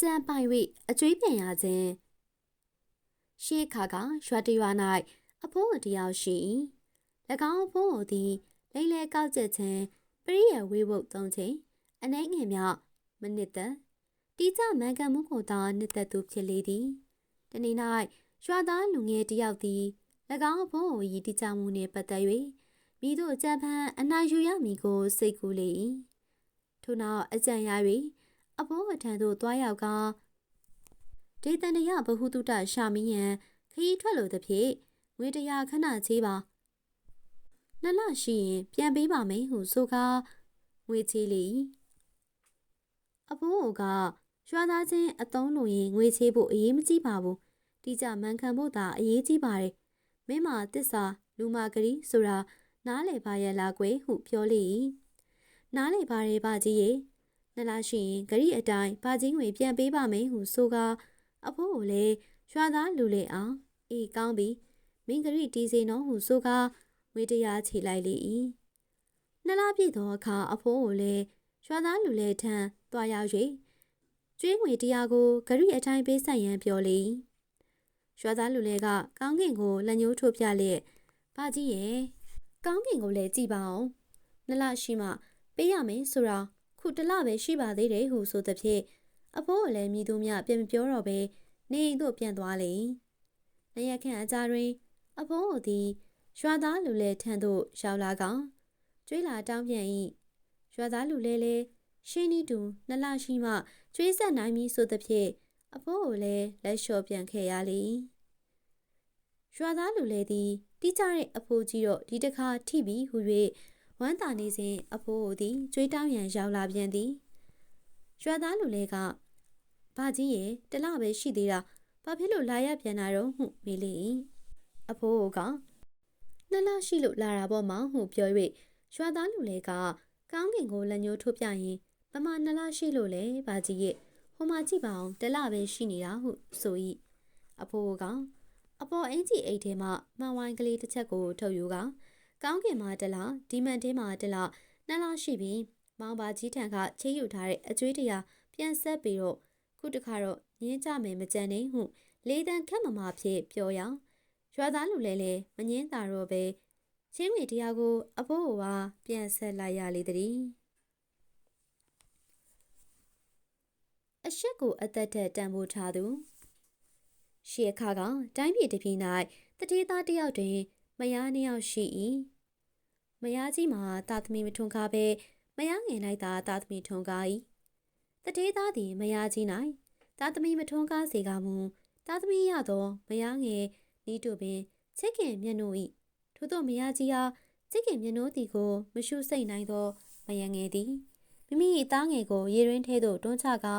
ကြံပိုင်၍အကျွေးပြန်ရခြင်းရှေးခါကရွာတရွာ၌အဖိုးအတယောက်ရှိ၏၎င်းအဖိုးသည်လိမ့်လဲကောက်ကျက်ခြင်းပရိယဝေးဝုတ်သုံးခြင်းအနှဲငယ်မြောက်မနစ်သက်တီကြမန်ကန်မှုကိုသာနှစ်သက်သူဖြစ်လေသည်တနေ့၌ရွာသားလူငယ်တယောက်သည်၎င်းအဖိုး၏တီကြမှုနှင့်ပတ်သက်၍မိတို့ကြံဖန်အနာယူရမည်ကိုစိတ်ကူးလေ၏ထို့နောက်အကြံရ၍ အဖိုးအထံသို့တွားရောက်ကာဒေသန္တရဘဟုတုတရှာမီယံခရီးထွက်လိုသဖြင့်ငွေတရာခဏချေးပါနှစ်လရှိရင်ပြန်ပေးပါမယ်ဟုဆိုကာငွေချေးလေ၏အဖိုးကရွာသားချင်းအတုံးလို့ရင်ငွေချေးဖို့အရေးမကြီးပါဘူးတိကျမှန်ကန်ဖို့သာအရေးကြီးပါတယ်မင်းမတစ္ဆာလူမာဂရီဆိုတာနားလေပါရဲ့လားကွယ်ဟုပြောလေ၏နားလေပါရဲ့ပါကြီးရဲ့ နှစ်လရှိရင်ဂရီအတိုင်းပါကြီးငွေပြန်ပေးပါမယ်ဟုဆိုကာအဖိုးကိုလည်းရွာသားလူလေအောင်အေးကောင်းပြီမင်းဂရီတီးစေနော်ဟုဆိုကာငွေတရားချေလိုက်လေ၏နှစ်လပြည့်သောအခါအဖိုးကိုလည်းရွာသားလူလေထံတွားရောက်၍ကျွေးငွေတရားကိုဂရီအတိုင်းပေးဆက်ရန်ပြောလေ၏ရွာသားလူလေကကောင်းကင်ကိုလက်ညှိုးထိုးပြလျက်ဘာကြီးရဲ့ကောင်းကင်ကိုလည်းကြည့်ပါအောင်နှစ်လရှိမှပေးရမယ်ဆိုတော့ ခုတလပဲရှိပါသေးတယ်ဟုဆိုသဖြင့်အဖိုးကလည်းမြည်သူများပြန်မပြောတော့ပဲနေအိမ်သို့ပြန်သွားလေ။နရက်ခန့်အကြာတွင် အဖိုးသည်ရွာသားလူလဲထံသို့ရောက်လာကောင်ကျွေးလာတောင်းပြန်၏ရွာသားလူလဲလဲရှင်းဤတူနှစ်လရှိမှကျွေးဆက်နိုင်ပြီဆိုသဖြင့်အဖိုးကိုလည်းလက်လျှော့ပြန်ခဲ့ရလေ။ရွာသားလူလဲသည်တိကျတဲ့အဖိုးကြီးတော့ဒီတခါထိပြီဟု၍ ဝမ်းသာနေစဉ်အဖိုးသည်ကျွေးတောင်းရန်ရောက်လာပြန်သည်ရွာသားလူလဲကဘာကြီးရဲ့တလပဲရှိသေးတာဘာဖြစ်လို့လာရပြန်တာတော့ဟုမေးလေအဖိုးကနှစ်လရှိလို့လာတာပေါ့မောင်ဟုပြော၍ရွာသားလူလဲကကောင်းကင်ကိုလက်ညှိုးထိုးပြရင်ပမာနှစ်လရှိလို့လေဘာကြီးရဲ့ဟိုမှာကြည့်ပါအောင်တလပဲရှိနေတာဟုဆို၏အဖိုးကအပေါ်အင်ကြီးအိတ်ထဲမှမှန်ဝိုင်းကလေးတစ်ချက်ကိုထုတ်ယူက ကောင်းကင်မှာတလားဒီမန်တဲမှာတလားနှစ်လရှိပြီမောင်ပါကြီးထံကချေးယူထားတဲ့အကျွေးတရာပြန်ဆက်ပြီးတော့ခုတခါတော့ငင်းကြမယ်မကြံနေဟုလေတံခက်မမဖြစ်ပြောရအောင်ရွာသားလူလဲလဲမငင်းတာတော့ပဲချင်းမီတရားကို အဖိုးကပြန်ဆက်လိုက်ရလေသည်အရှက်ကိုအသက်ထက်တန်ဖိုးထားသူရှေခါကတိုင်းပြည်တစ်ပြည်၌တတိသားတယောက်တွင် မယားနှစ်ယောက်ရှိ၏မယားကြီးမှာတာသမီမထွန်ကားပဲမယားငယ်၌သာတာသမီထွန်ကား၏တတိသားသည်မယားကြီး၌တာသမီမထွန်ကားစေကမူတာသမီရသောမယားငယ်နီးတို့ပင်ချစ်ခင်မျက်နှာ၏ထို့သောမယားကြီးအားချစ်ခင်မျက်နှာသည်ကိုမရှုစိတ်နိုင်သောမယငယ်သည်မိမိ၏သားငယ်ကိုရေရင်းထဲသို့တွန်းချကာ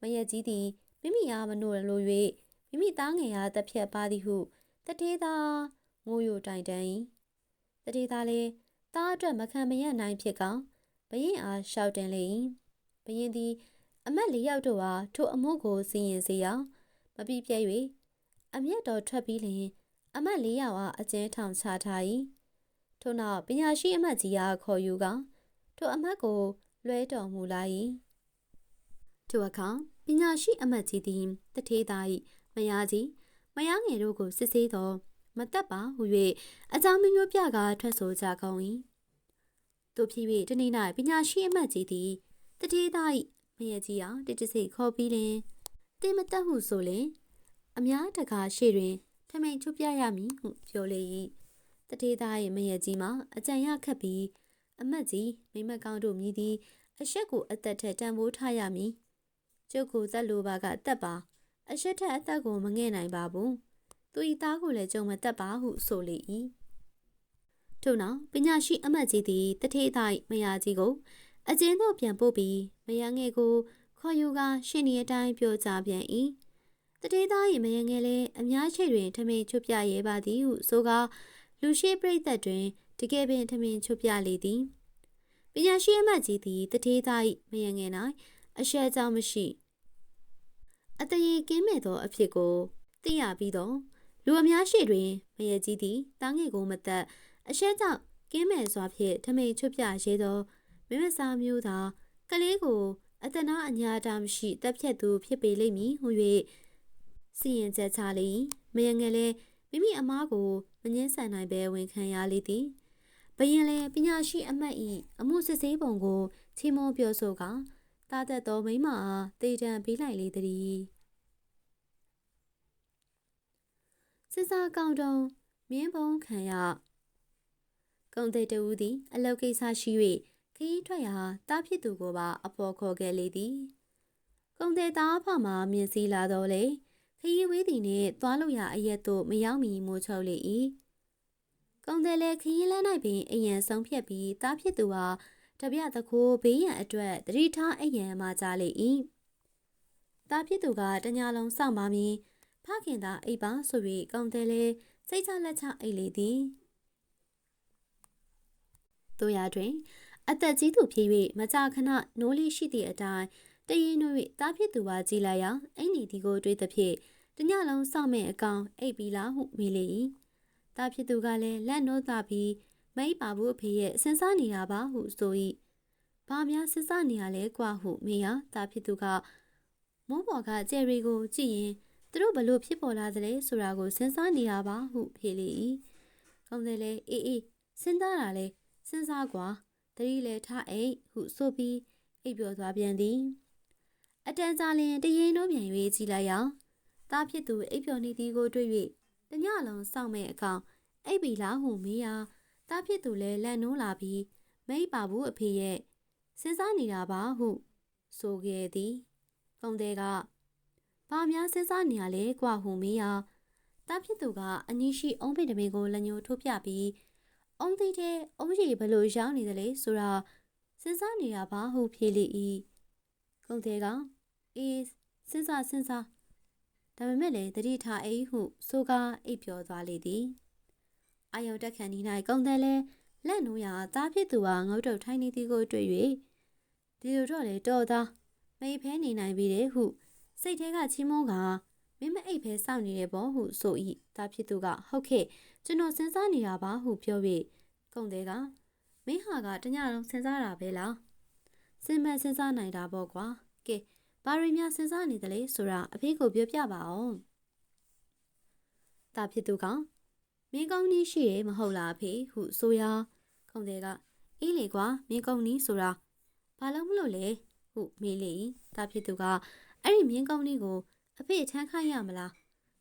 မယကြီးသည်မိမိအားမနို့လို၍မိမိသားငယ်အားတက်ဖြတ်ပါသည်ဟုတထေးသား ငိုယိုတိုင်တန်း၏တထေးသားလည်းသားအတွက်မခံမရနိုင်ဖြစ်ကောင်ဘရင်အားရှောက်တင်လေ၏ဘရင်သည် အမတ်လေးယောက်တို့အားထိုအမှုကိုစီရင်စေအောင်မပြည့်ပြဲ၍အမျက်တော်ထွက်ပြီးလျှင် အမတ်လေးယောက်အားအကျဉ်းထောင်ချထား၏ထို့နောက်ပညာရှိအမတ်ကြီးအားခေါ်ယူကောင်ထိုအမတ်ကိုလွှဲတော်မူလာ၏ထိုအခါပညာရှိအမတ်ကြီးသည်တထေးသား၏မယားကြီးမယားငယ်တို့ကိုစစ်ဆေးသော မတက်ပါဟု၍အကြောင်းမျိုးမျိုးပြကားထွက်ဆိုကြကုန်၏တို့ဖြစ်၍တနေ့၌ပညာရှိအမတ်ကြီးသည်တတိသား၏မယကြီးအောင်တတစိခေါ်ပြီးလင်တင်မတက်ဟုဆိုလင်အများတကာရှေ့တွင်ထမိန်ချွပြရမည်ဟုပြောလေ၏တတိသား၏မယကြီးမှာအကြံရခတ်ပြီးအမတ်ကြီးမိမကောင်းတို့မြည်သည်အရှက်ကိုအသက်ထက်တန်ဖိုးထားရမည်ကျုပ်ကိုသက်လိုပါကတက်ပါအရှက်ထက်အသက်ကိုမငဲ့နိုင်ပါဘူး သူဤသားကိုလည်းကြုံမတက်ပါဟုဆိုလေ၏ထို့နောက်ပညာရှိအမတ်ကြီးသည်တထေးသားမယားကြီးကိုအကျဉ်းသို့ပြန်ပို့ပြီးမယားငယ်ကိုခေါ်ယူကရှင်ဒီအတိုင်းပြောကြပြန်၏တထေးသား၏မယားငယ်လည်းအများရှိတွင်ထမင်းချွတ်ပြရဲပါသည်ဟုဆိုကာလူရှိပရိသတ်တွင်တကယ်ပင်ထမင်းချွတ်ပြလေသည်ပညာရှိအမတ်ကြီးသည်တထေးသား၏မယားငယ်၌အရှက်ကြောင့်မရှိအတရေကင်းမဲ့သောအဖြစ်ကိုသိရပြီးတော့ လူအများရှိတွင်မယကြီးသည်တားငယ်ကိုမသက်အရှက်ကြောင့်ကင်းမဲ့စွာဖြင့်ထမိန်ချွတ်ပြရဲသောမင်းမစားမျိုးသာကလေးကိုအတနာအညာတာမရှိတက်ဖြတ်သူဖြစ်ပေလိမ့်မည်ဟု၍စီရင်ချက်ချလေ၏မယငယ်လည်းမိမိအမားကိုမငင်းဆန်နိုင်ပဲဝန်ခံရလေသည်ဘယင်လည်းပညာရှိအမတ်၏အမှုစစ်ဆေးပုံကိုချီးမွမ်းပြောဆိုကတာသက်သောမိမအားတေတံပေးလိုက်လေသည် စစ်စားကောင်တုံမြင်းပုံခံရကုံတဲ့တူသည် အလုတ်ကိစ္စရှိ၍ခီးထွက်ရာတားဖြစ်သူကိုပါအပေါ်ခေါ်ခဲ့လေသည်ကုံတဲ့သားဖမှမြင်စည်းလာတော့လေခရီးဝေးသည်နှင့်သွားလို့ရအရက်သို့မရောက်မီမိုးချုပ်လေ၏ကုံတဲ့လည်းခရီးလမ်း၌ပင်အရန်ဆုံးဖြတ်ပြီးတားဖြစ်သူဟာတပြတခိုးဘေးရန်အတွက်တတိထားအရန်မှကြားလေ၏တားဖြစ်သူကတညာလုံးစောင့်ပါမည် ဖခင်သာအိပ်ပါဆို၍ကုံတဲ့လည်းစိတ်ချလက်ချအိပ်လေသည်တို့ရတွင် အသက်ကြီးသူဖြစ်၍မကြာခဏနိုးလေးရှိသည့်အတိုင်းတရင်တို့၍တားဖြစ်သူပါကြည်လိုက်ရာအိမ်နီဒီကိုတွေးသဖြင့်တညလုံးစောင့်မဲ့အကောင်အိပ်ပြီးလားဟုမေးလေ၏တားဖြစ်သူကလည်းလက်နှိုးသပြီးမိတ်ပါဘူးအဖေရဲ့စဉ်းစားနေတာပါဟုဆို၏ဘာများစဉ်းစားနေရလဲကွာဟုမေးရာတားဖြစ်သူကမိုးပေါ်ကကျယ်ရီကိုကြည့်ရင် သူတို့ဘလို့ဖြစ်ပေါ်လာသလဲဆိုတာကိုစဉ်းစားနေတာပါဟုဖြေလေ၏ကောင်းတယ်လေအေးအေးစဉ်းစားတာလေစဉ်းစားကွာတတိလေထအိတ်ဟုဆိုပြီးအိပ်ပျော်သွားပြန်သည်အတန်ကြာလျင်တရင်တို့ပြန်၍ကြည်လိုက်ရောသားဖြစ်သူအိပ်ပျော်နေသည်ကိုတွေ့၍တညလုံးစောင့်မဲ့အကောင်အိပ်ပြီလားဟုမေးရာသားဖြစ်သူလည်းလန့်နိုးလာပြီးမိပါဘူးအဖေရဲ့စဉ်းစားနေတာပါဟုဆိုခဲ့သည်ကုံတဲ့က ဘာများစဉ်းစားနေရလဲကွာဟုမေးရာသားဖြစ်သူကအနီးရှိအုံးဖိတမင်ကိုလက်ညှိုးထိုးပြပြီးအုံးသီးတဲ့အုံးရီဘလို့ရောက်နေတယ်လေဆိုတာစဉ်းစားနေတာပါဟုဖြေလေ၏ကုံတဲ့ကအေးစဉ်းစားစဉ်းစားဒါပေမဲ့လည်းတတိထားအိဟုဆိုကားအိပ်ပျော်သွားလေသည်အာယုံတက်ခန်ဒီ၌ကုံတဲ့လဲလက်နိုးရာသားဖြစ်သူဟာငုတ်တုတ်ထိုင်းနေသည်ကိုတွေ့၍ဒီလိုတော့လေတော်သားမိဖဲနေနိုင်ပြီတဲ့ဟု စိတ်ထဲကချီးမွမ်းကမင်းမအိပ်ဖဲစောင့်နေတယ်ပေါ့ဟုဆို၏သားဖြစ်သူကဟုတ်ကဲ့ကျွန်တော်စဉ်းစားနေတာပါဟုပြော၍ကုံတဲ့ကမင်းဟာကတညလုံးစဉ်းစားတာပဲလားစဉ်းမစဉ်းစားနိုင်တာပေါ့ကွာကဲဘာရီများစဉ်းစားနေတယ်လဲဆိုတာအဖေကိုပြောပြပါအောင်တာဖြစ်သူကမင်းကောင်းကြီးရှိတယ်မဟုတ်လားအဖေဟုဆိုရာခုံတဲ့ကအေးလေကွာမင်းကောင်းကြီးဆိုတာဘာလို့မလို့လဲဟုမေးလေတာဖြစ်သူက အဲ့ဒီမင်းကောင်းကြီးကိုအဖေထမ်းခိုင်းရမလား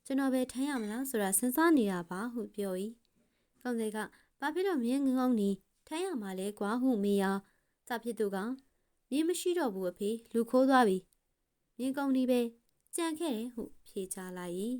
ကျွန်တော်ပဲထမ်းရမလားဆိုတာစဉ်းစားနေတာပါဟုပြော၏ခုံတဲ့ကဘာဖြစ်လို့မင်းငငုံကြီးထမ်းရမှာလဲကွာဟုမေးရာတာဖြစ်သူကမင်းမရှိတော့ဘူးအဖေလူခိုးသွားပြီမြင်းကုန်းဒီပဲကြံခဲ့တယ်ဟုဖြေချလိုက်၏